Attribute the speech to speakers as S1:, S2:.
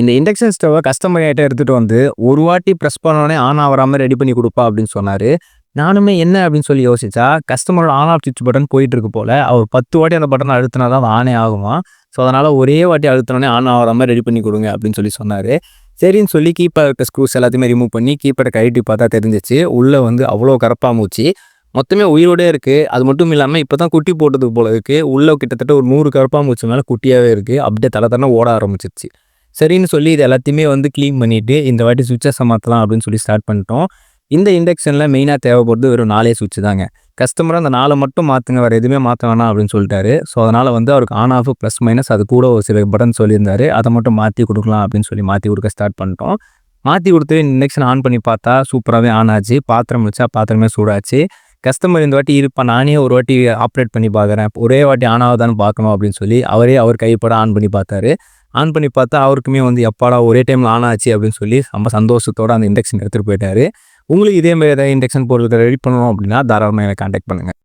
S1: இந்த இண்டக்ஷன் ஸ்டவ்வை கஸ்டமர் கிட்ட எடுத்துகிட்டு வந்து ஒரு வாட்டி ப்ரெஸ் பண்ணோடனே ஆன் ஆகாமல் ரெடி பண்ணி கொடுப்பா அப்படின்னு சொன்னார். நானுமே என்ன அப்படின்னு சொல்லி யோசிச்சா கஸ்டமரோட ஆன் ஆஃப் சுவிட்ச் பட்டன் போயிட்டு இருக்கு போல். அவர் பத்து வாட்டி அந்த பட்டனை அழுத்தினா தான் ஆனே ஆகுமா? ஸோ அதனால் ஒரே வாட்டி அழுத்தினோடனே ஆன் ஆகிற மாதிரி ரெடி பண்ணி கொடுங்க அப்படின்னு சொல்லி சொன்னார். சரின்னு சொல்லி கீப்பர் இருக்க ஸ்க்ரூஸ் எல்லாத்தையுமே ரிமூவ் பண்ணி கீப்பரை கழட்டி பார்த்தா தெரிஞ்சிச்சு. உள்ளே வந்து அவ்வளோ கரப்பாம்பூச்சி மொத்தமே உயிரோடே இருக்குது அது மட்டும் இல்லாமல் இப்போ தான் குட்டி போட்டது போல இருக்குது உள்ளே கிட்டத்தட்ட ஒரு நூறு கரப்பாம்பூச்சி மேலே குட்டியாகவே இருக்குது அப்படியே தலை தலை ஓட ஆரம்பிச்சிருச்சு. சரின்னு சொல்லி இது எல்லாத்தையுமே வந்து க்ளீன் பண்ணிவிட்டு இந்த வாட்டி சுவிட்சஸை மாற்றலாம் அப்படின்னு சொல்லி ஸ்டார்ட் பண்ணிட்டோம். இந்த இண்டக்ஷனில் மெயினாக தேவைப்படுறது வெறும் நாலே சுவிட்ச் தாங்க. கஸ்டமர் அந்த நாளை மட்டும் மாற்றுங்க வேறு எதுவுமே மாற்ற வேணாம் அப்படின்னு சொல்லிட்டாரு. ஸோ அதனால் வந்து அவருக்கு ஆன் ஆஃப் ப்ளஸ் மைனஸ் அது கூட ஒரு சில பட்டன் சொல்லியிருந்தாரு. அதை மட்டும் மாற்றி கொடுக்கலாம் அப்படின்னு சொல்லி மாற்றி கொடுக்க ஸ்டார்ட் பண்ணிட்டோம். மாற்றி கொடுத்து இண்டக்ஷன் ஆன் பண்ணி பார்த்தா சூப்பராகவே ஆன் ஆச்சு. பாத்திரம் வச்சா பாத்திரமே சூடாச்சு. கஸ்டமர் இந்த வாட்டி இருப்பா நானே ஒரு வாட்டி ஆப்ரேட் பண்ணி பார்க்குறேன். ஒரே வாட்டி ஆன் ஆகுதான்னு பார்க்கணும் அப்படின்னு சொல்லி அவரே அவர் கைப்பட ஆன் பண்ணி பார்த்தாரு. ஆன் பண்ணி பார்த்தா அவருக்குமே வந்து எப்பாடா ஒரே டைமில் ஆன் ஆச்சு அப்படின்னு சொல்லி ரொம்ப சந்தோஷத்தோட அந்த இண்டக்ஷன் எடுத்துகிட்டு போயிட்டாரு. உங்களுக்கு இதே மாதிரி ஏதாவது இண்டக்ஷன் பொருட்கள் ரெடி பண்ணணும் அப்படின்னா தாராளமாக எனக்கு கான்டாக்ட் பண்ணுங்கள்